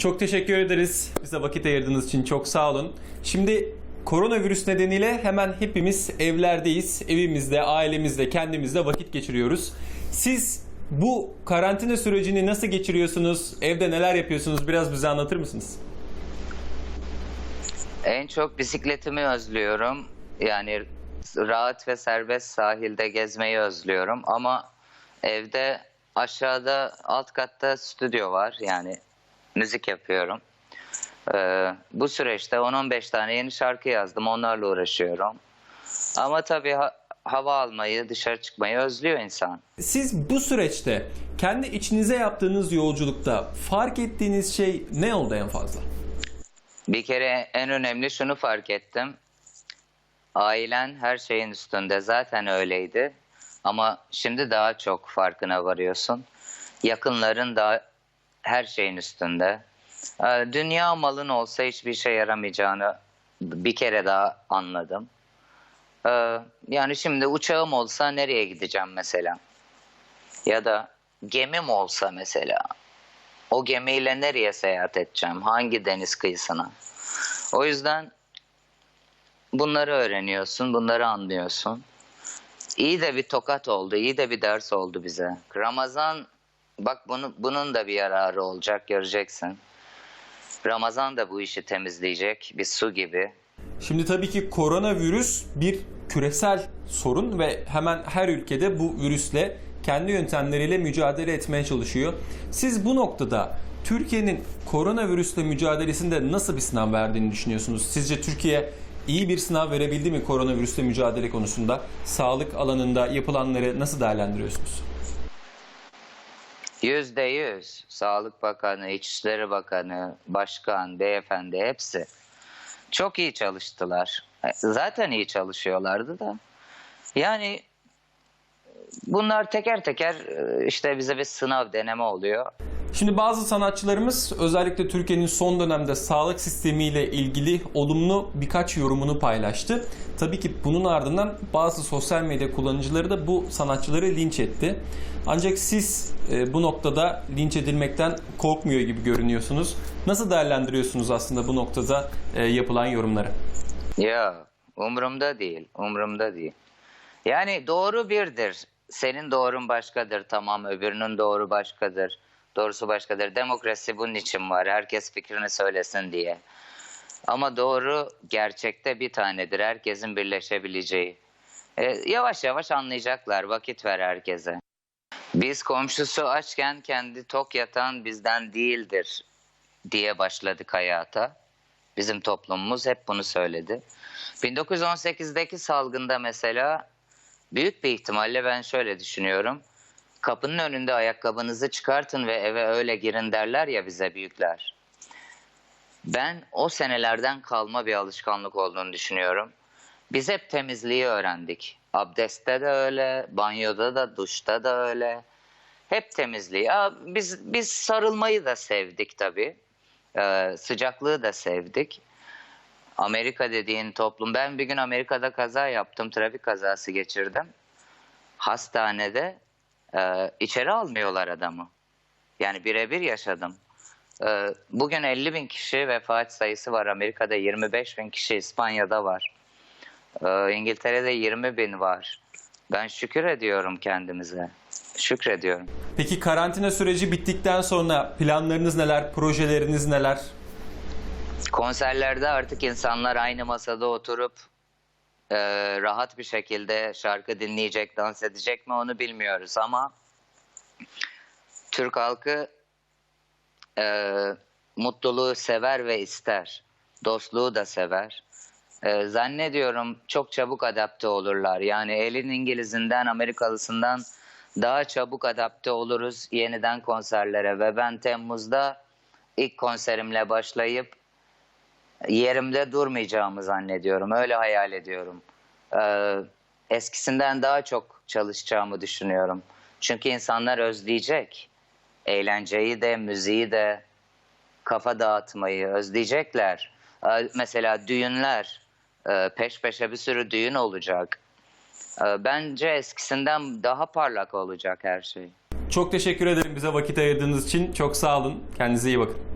Çok teşekkür ederiz. Bize vakit ayırdığınız için çok sağ olun. Şimdi koronavirüs nedeniyle hemen hepimiz evlerdeyiz. Evimizde, ailemizle, kendimizle vakit geçiriyoruz. Siz bu karantina sürecini nasıl geçiriyorsunuz? Evde neler yapıyorsunuz? Biraz bize anlatır mısınız? En çok bisikletimi özlüyorum. Yani rahat ve serbest sahilde gezmeyi özlüyorum. Ama evde aşağıda alt katta stüdyo var. Yani müzik yapıyorum. Ee, bu süreçte 10-15 tane yeni şarkı yazdım. Onlarla uğraşıyorum. Ama tabii ha- hava almayı, dışarı çıkmayı özlüyor insan. Siz bu süreçte kendi içinize yaptığınız yolculukta fark ettiğiniz şey ne oldu en fazla? Bir kere en önemli şunu fark ettim. Ailen her şeyin üstünde zaten öyleydi. Ama şimdi daha çok farkına varıyorsun. Yakınların da her şeyin üstünde. Ee, Dünya malın olsa hiçbir şey yaramayacağını bir kere daha anladım. Ee, Yani şimdi uçağım olsa nereye gideceğim mesela? Ya da gemim olsa mesela. O gemiyle nereye seyahat edeceğim? Hangi deniz kıyısına? O yüzden bunları öğreniyorsun, bunları anlıyorsun. İyi de bir tokat oldu, iyi de bir ders oldu bize. Ramazan, bak bunu, bunun da bir yararı olacak, göreceksin. Ramazan da bu işi temizleyecek, bir su gibi. Şimdi tabii ki koronavirüs bir küresel sorun ve hemen her ülkede bu virüsle kendi yöntemleriyle mücadele etmeye çalışıyor. Siz bu noktada Türkiye'nin koronavirüsle mücadelesinde nasıl bir sınav verdiğini düşünüyorsunuz? Sizce Türkiye iyi bir sınav verebildi mi koronavirüsle mücadele konusunda? Sağlık alanında yapılanları nasıl değerlendiriyorsunuz? Yüzde yüz. Sağlık Bakanı, İçişleri Bakanı, Başkan, Beyefendi hepsi çok iyi çalıştılar. Zaten iyi çalışıyorlardı da. Yani bunlar teker teker e, işte bize bir sınav deneme oluyor. Şimdi bazı sanatçılarımız özellikle Türkiye'nin son dönemde sağlık sistemiyle ilgili olumlu birkaç yorumunu paylaştı. Tabii ki bunun ardından bazı sosyal medya kullanıcıları da bu sanatçıları linç etti. Ancak siz e, bu noktada linç edilmekten korkmuyor gibi görünüyorsunuz. Nasıl değerlendiriyorsunuz aslında bu noktada e, yapılan yorumları? Ya umurumda değil, umurumda değil. Yani doğru birdir. Senin doğrun başkadır tamam, öbürünün doğru başkadır. Doğrusu başkadır. Demokrasi bunun için var. Herkes fikrini söylesin diye. Ama doğru gerçekte bir tanedir. Herkesin birleşebileceği. E, yavaş yavaş anlayacaklar. Vakit ver herkese. Biz komşusu açken kendi tok yatan bizden değildir diye başladık hayata. Bizim toplumumuz hep bunu söyledi. 1918'deki salgında mesela büyük bir ihtimalle ben şöyle düşünüyorum. Kapının önünde ayakkabınızı çıkartın ve eve öyle girin derler ya bize büyükler. Ben o senelerden kalma bir alışkanlık olduğunu düşünüyorum. Biz hep temizliği öğrendik. Abdestte de öyle, banyoda da, duşta da öyle. Hep temizliği. Ya biz biz sarılmayı da sevdik tabii. Ee, sıcaklığı da sevdik. Amerika dediğin toplum. Ben bir gün Amerika'da kaza yaptım. Trafik kazası geçirdim. Hastanede e, içeri almıyorlar adamı. Yani birebir yaşadım. E, bugün 50 bin kişi vefat sayısı var. Amerika'da 25 bin kişi, İspanya'da var. E, İngiltere'de 20 bin var. Ben şükür ediyorum kendimize. Şükrediyorum. Peki karantina süreci bittikten sonra planlarınız neler, projeleriniz neler? Konserlerde artık insanlar aynı masada oturup e, rahat bir şekilde şarkı dinleyecek, dans edecek mi onu bilmiyoruz ama Türk halkı e, mutluluğu sever ve ister. Dostluğu da sever. E, zannediyorum çok çabuk adapte olurlar. Yani elin İngilizinden, Amerikalısından daha çabuk adapte oluruz yeniden konserlere ve ben Temmuz'da ilk konserimle başlayıp yerimde durmayacağımı zannediyorum. Öyle hayal ediyorum. Ee, eskisinden daha çok çalışacağımı düşünüyorum. Çünkü insanlar özleyecek. Eğlenceyi de, müziği de, kafa dağıtmayı özleyecekler. Ee, mesela düğünler, e, peş peşe bir sürü düğün olacak. Ee, bence eskisinden daha parlak olacak her şey. Çok teşekkür ederim bize vakit ayırdığınız için. Çok sağ olun. Kendinize iyi bakın.